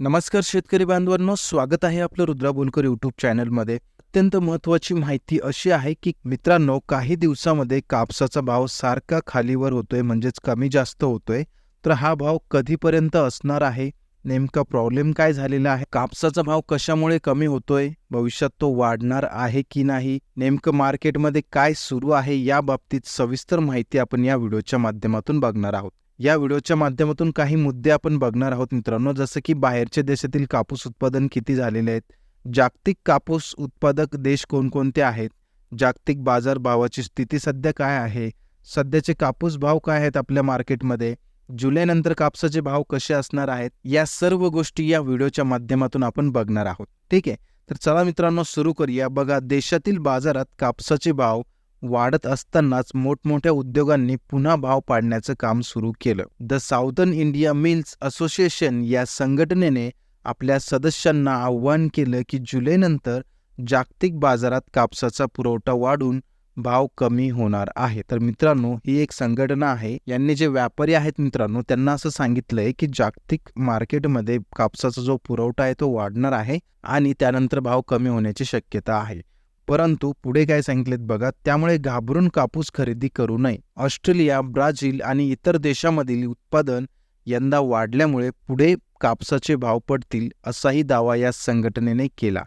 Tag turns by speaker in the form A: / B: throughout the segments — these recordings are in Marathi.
A: नमस्कार शेतकरी बांधवांनो स्वागत आहे आपलं रुद्रा बोलकर यूट्यूब चॅनलमध्ये अत्यंत महत्त्वाची माहिती अशी आहे की मित्रांनो काही दिवसामध्ये कापसाचा भाव सारखा खालीवर होतोय म्हणजेच कमी जास्त होतोय. तर हा भाव कधीपर्यंत असणार आहे? नेमका प्रॉब्लेम काय झालेला आहे? कापसाचा भाव कशामुळे कमी होतोय? भविष्यात तो वाढणार आहे की नाही? नेमकं मार्केटमध्ये काय सुरू आहे? या बाबतीत सविस्तर माहिती आपण या व्हिडिओच्या माध्यमातून बघणार आहोत. या व्हिडिओच्या माध्यमातून काही मुद्दे आपण बघणार आहोत मित्रांनो. जसं की बाहेरच्या देशातील कापूस उत्पादन किती झालेले आहेत? जागतिक कापूस उत्पादक देश कोणकोणते आहेत? जागतिक बाजार भावाची स्थिती सध्या काय आहे? सध्याचे कापूस भाव काय आहेत आपल्या मार्केटमध्ये? जुलैनंतर कापसाचे भाव कसे असणार आहेत? या सर्व गोष्टी या व्हिडिओच्या माध्यमातून आपण बघणार आहोत. ठीक आहे? तर चला मित्रांनो सुरू करूया. बघा देशातील बाजारात कापसाचे भाव वाढत असतानाच मोठमोठ्या उद्योगांनी पुन्हा भाव पाडण्याचं काम सुरू केलं. The Southern India Mills Association या संघटनेने आपल्या सदस्यांना आव्हान केलं की जुलैनंतर जागतिक बाजारात कापसाचा पुरवठा वाढून भाव कमी होणार आहे. तर मित्रांनो ही एक संघटना आहे. यांनी जे व्यापारी आहेत मित्रांनो त्यांना असं सांगितलंय की जागतिक मार्केटमध्ये कापसाचा जो पुरवठा आहे तो वाढणार आहे आणि त्यानंतर भाव कमी होण्याची शक्यता आहे. परंतु पुढे काय सांगितलेत बघा त्यामुळे घाबरून कापूस खरेदी करू नये. ऑस्ट्रेलिया ब्राझील आणि इतर देशांमधील उत्पादन यंदा वाढल्यामुळे पुढे कापसाचे भाव पडतील असाही दावा या संघटनेने केला.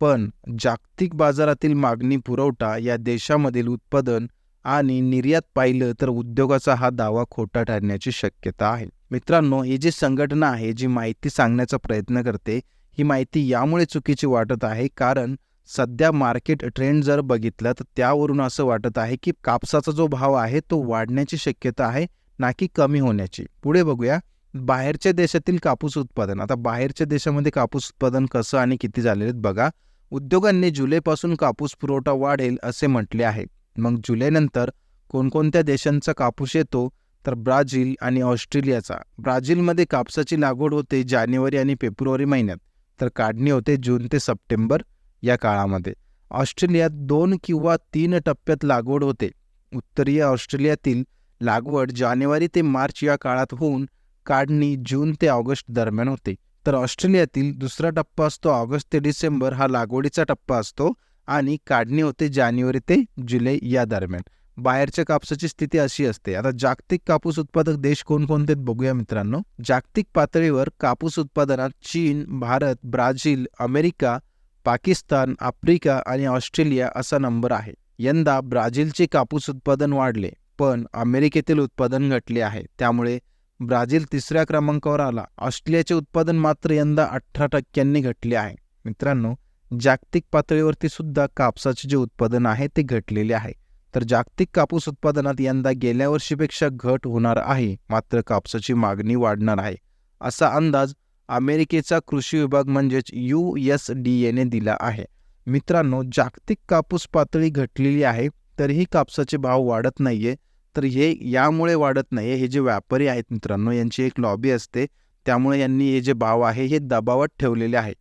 A: पण जागतिक बाजारातील मागणी पुरवठा या देशामधील उत्पादन आणि निर्यात पाहिलं तर उद्योगाचा हा दावा खोटा ठरण्याची शक्यता आहे. मित्रांनो ही जी संघटना आहे जी माहिती सांगण्याचा प्रयत्न करते ही माहिती यामुळे चुकीची वाटत आहे कारण सध्या मार्केट ट्रेंड जर बघितलं तर त्यावरून असं वाटत आहे की कापसाचा जो भाव आहे तो वाढण्याची शक्यता आहे ना की कमी होण्याची. पुढे बघूया. बाहेरच्या देशातील कापूस उत्पादन. आता बाहेरच्या देशामध्ये कापूस उत्पादन कसं आणि किती झालेले बघा. उद्योगांनी जुलैपासून कापूस पुरवठा वाढेल असे म्हटले आहे. मग जुलैनंतर कोणकोणत्या देशांचा कापूस येतो? तर ब्राझील आणि ऑस्ट्रेलियाचा. ब्राझीलमध्ये कापसाची लागवड होते जानेवारी आणि फेब्रुवारी महिन्यात. तर काढणी होते जून ते सप्टेंबर. या काळामध्ये. ऑस्ट्रेलियात दोन किंवा तीन टप्प्यात लागवड होते. उत्तरीय ऑस्ट्रेलियातील लागवड जानेवारी ते मार्च या काळात होऊन काढणी जून ते ऑगस्ट दरम्यान होते. तर ऑस्ट्रेलियातील दुसरा टप्पा असतो ऑगस्ट ते डिसेंबर. हा लागवडीचा टप्पा असतो आणि काढणी होते जानेवारी ते जुलै या दरम्यान. बाहेरच्या कापसाची स्थिती अशी असते. आता जागतिक कापूस उत्पादक देश कोणकोणते बघूया मित्रांनो. जागतिक पातळीवर कापूस उत्पादनात चीन Bharat Brazil America Pakistan Africa आणि ऑस्ट्रेलिया असा नंबर आहे. यंदा ब्राझीलचे कापूस उत्पादन वाढले पण अमेरिकेतील उत्पादन घटले आहे. त्यामुळे ब्राझील तिसऱ्या क्रमांकावर आला. ऑस्ट्रेलियाचे उत्पादन मात्र यंदा अठरा टक्क्यांनी घटले आहे. मित्रांनो जागतिक पातळीवरती सुद्धा कापसाचे जे उत्पादन आहे ते घटलेले आहे. तर जागतिक कापूस उत्पादनात यंदा गेल्या वर्षीपेक्षा घट होणार आहे. मात्र कापसाची मागणी वाढणार आहे. असा अंदाज अमेरिकेचा कृषी विभाग म्हणजेच यू एस डी एने दिला आहे. मित्रांनो जागतिक कापूस पातळी घटलेली आहे तरीही कापसाचे भाव वाढत नाहीये. तर हे यामुळे वाढत नाही हे जे व्यापारी आहेत मित्रांनो यांची एक लॉबी असते. त्यामुळे यांनी हे जे भाव आहे हे दबावात ठेवलेले आहे.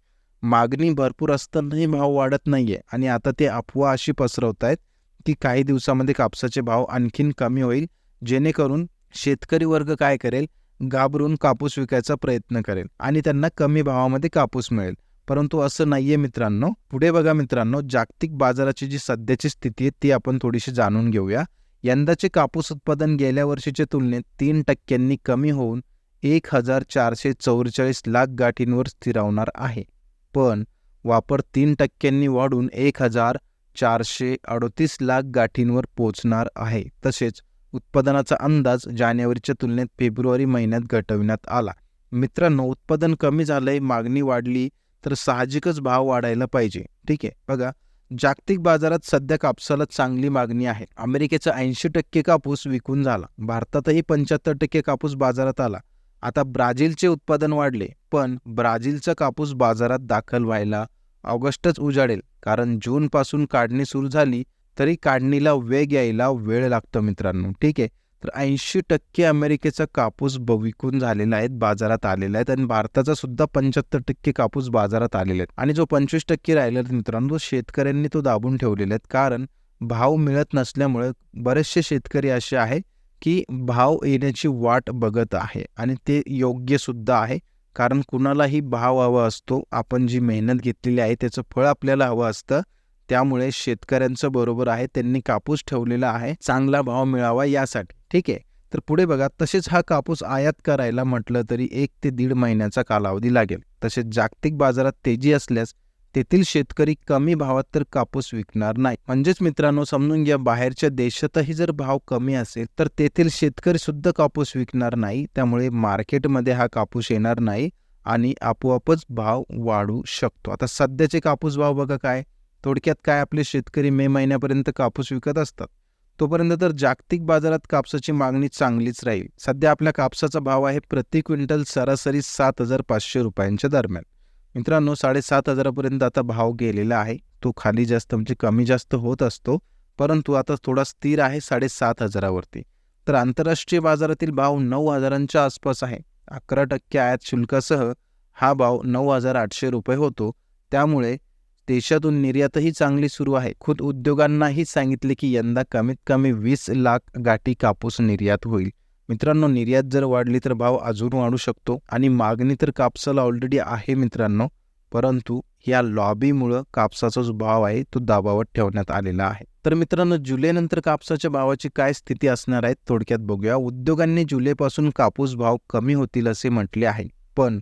A: मागणी भरपूर असतानाही भाव वाढत नाहीये. आणि आता ते अफवा अशी पसरवत आहेत की काही दिवसामध्ये कापसाचे भाव आणखीन कमी होईल. जेणेकरून शेतकरी वर्ग काय करेल? घाबरून कापूस विकायचा प्रयत्न करेल आणि त्यांना कमी भावामध्ये कापूस मिळेल. परंतु असं नाहीये मित्रांनो. पुढे बघा मित्रांनो जागतिक बाजाराची जी सध्याची स्थिती आहे ती आपण थोडीशी जाणून घेऊया. यंदाचे कापूस उत्पादन गेल्या वर्षीच्या तुलनेत तीन टक्क्यांनी कमी होऊन एक हजार चारशे चौवेचाळीस लाख गाठींवर स्थिरावणार आहे. पण वापर तीन टक्क्यांनी वाढून एक हजार चारशे अडतीस लाख गाठींवर पोचणार आहे. तसेच उत्पादनाचा अंदाज जानेवारीच्या तुलनेत फेब्रुवारी महिन्यात घटविण्यात आला. मित्रांनो उत्पादन कमी झालंय मागणी वाढली तर साहजिकच भाव वाढायला पाहिजे. ठीक आहे? बघा जागतिक बाजारात सध्या कापसाला चांगली मागणी आहे. अमेरिकेचा ऐंशी टक्के कापूस विकून झाला. भारतातही पंच्याहत्तर टक्के कापूस बाजारात आला. आता ब्राझीलचे उत्पादन वाढले पण ब्राझीलचा कापूस बाजारात दाखल व्हायला ऑगस्टच उजाडेल कारण जूनपासून काढणी सुरू झाली तरी काढणीला वेग यायला वेळ लागतो मित्रांनो. ठीक आहे? तर ऐंशी टक्के अमेरिकेचा कापूस ब विकून झालेला आहे बाजारात आलेला आहे. आणि भारताचा सुद्धा पंच्याहत्तर टक्के कापूस बाजारात आलेले आहेत आणि जो पंचवीस टक्के राहिला मित्रांनो शेतकऱ्यांनी तो दाबून ठेवलेला आहेत कारण भाव मिळत नसल्यामुळे बरेचसे शेतकरी असे आहे की भाव येण्याची वाट बघत आहे. आणि ते योग्य सुद्धा आहे. कारण कुणालाही भाव हवा असतो. आपण जी मेहनत घेतलेली आहे त्याचं फळ आपल्याला हवं असतं. त्यामुळे शेतकऱ्यांचं बरोबर आहे त्यांनी कापूस ठेवलेला आहे चांगला भाव मिळावा यासाठी. ठीक आहे? तर पुढे बघा तसेच हा कापूस आयात करायला म्हटलं तरी एक ते दीड महिन्याचा कालावधी लागेल. तसेच जागतिक बाजारात तेजी असल्यास तेथील शेतकरी कमी भावात तर कापूस विकणार नाही. म्हणजेच मित्रांनो समजून घ्या बाहेरच्या देशातही जर भाव कमी असेल तर तेथील शेतकरी सुद्धा कापूस विकणार नाही. त्यामुळे मार्केटमध्ये हा कापूस येणार नाही आणि आपोआपच भाव वाढू शकतो. आता सध्याचे कापूस भाव बघा काय? थोडक्यात काय आपले शेतकरी मे महिन्यापर्यंत कापूस विकत असतात तोपर्यंत तर जागतिक बाजारात कापसाची मागणी चांगलीच राहील. सध्या आपल्या कापसाचा भाव आहे प्रति क्विंटल सरासरी सात हजार पाचशे रुपयांच्या दरम्यान. मित्रांनो साडेसात हजारापर्यंत आता भाव गेलेला आहे. तो खाली जास्त म्हणजे कमी जास्त होत असतो परंतु आता थोडा स्थिर आहे साडेसात हजारावरती. तर आंतरराष्ट्रीय बाजारातील भाव नऊ हजारांच्या आसपास आहे. अकरा टक्के आयात शुल्कासह हा भाव नऊ हजार आठशे रुपये होतो. त्यामुळे देशातून निर्यातही चांगली सुरू आहे. खुद उद्योगांनाही सांगितले की यंदा कमीत कमी वीस लाख गाठी कापूस निर्यात होईल. मित्रांनो निर्यात जर वाढली तर भाव अजून वाढू शकतो आणि मागणी तर कापसाला ऑलरेडी आहे मित्रांनो. परंतु या लॉबीमुळं कापसाचा जो भाव आहे तो दाबावर ठेवण्यात आलेला आहे. तर मित्रांनो जुलैनंतर कापसाच्या भावाची काय स्थिती असणार आहे थोडक्यात बघूया. उद्योगांनी जुलैपासून कापूस भाव कमी होतील असे म्हटले आहे. पण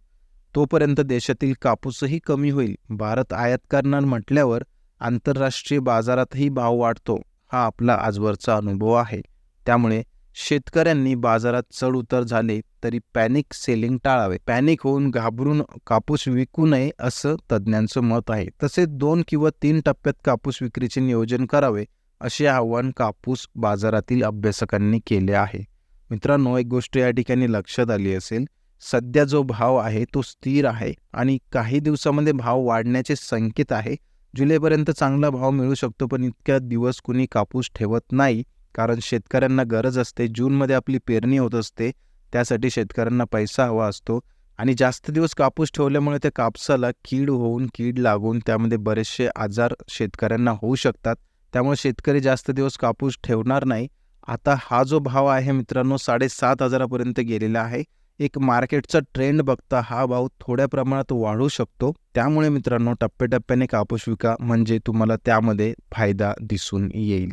A: तोपर्यंत देशातील कापूसही कमी होईल. भारत आयात करणार म्हटल्यावर आंतरराष्ट्रीय बाजारातही भाव वाढतो. हा आपला आजवरचा अनुभव आहे. त्यामुळे शेतकऱ्यांनी बाजारात चढ उतर झाले तरी पॅनिक सेलिंग टाळावे. पॅनिक होऊन घाबरून कापूस विकू नये असं तज्ज्ञांचं मत आहे. तसेच दोन किंवा तीन टप्प्यात कापूस विक्रीचे नियोजन करावे असे आव्हान कापूस बाजारातील अभ्यासकांनी केले आहे. मित्रांनो एक गोष्ट या ठिकाणी लक्षात आली असेल. सध्या जो भाव आहे तो स्थिर आहे आणि काही दिवसामध्ये भाव वाढण्याचे संकेत आहे. जुलैपर्यंत चांगला भाव मिळू शकतो पण इतक्या दिवस कुणी कापूस ठेवत नाही. कारण शेतकऱ्यांना गरज असते जूनमध्ये आपली पेरणी होत असते त्यासाठी शेतकऱ्यांना पैसा हवा असतो आणि जास्त दिवस कापूस ठेवल्यामुळे त्या कापसाला कीड होऊन कीड लागून त्यामध्ये बरेचसे आजार शेतकऱ्यांना होऊ शकतात. त्यामुळे शेतकरी जास्त दिवस कापूस ठेवणार नाही. आता हा जो भाव आहे मित्रांनो साडेसात हजारापर्यंत गेलेला आहे. एक मार्केटचा ट्रेंड बघता हा भाव थोड्या प्रमाणात वाढू शकतो. त्यामुळे मित्रांनो टप्प्याटप्प्याने कापूस विका म्हणजे तुम्हाला त्यामध्ये फायदा दिसून येईल.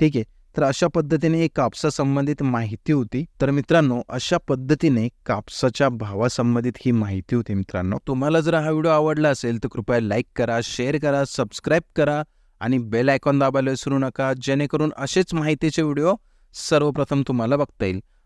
A: ठीक आहे? तर अशा पद्धतीने एक कापसासंबंधित माहिती होती. तर मित्रांनो अशा पद्धतीने कापसाच्या भावासंबंधित ही माहिती होती मित्रांनो. तुम्हाला जर हा व्हिडिओ आवडला असेल तर कृपया लाईक करा शेअर करा सबस्क्राईब करा आणि बेल आयकॉन दाबायला विसरू नका. जेणेकरून असेच माहितीचे व्हिडिओ सर्वप्रथम तुम्हाला बघता येईल.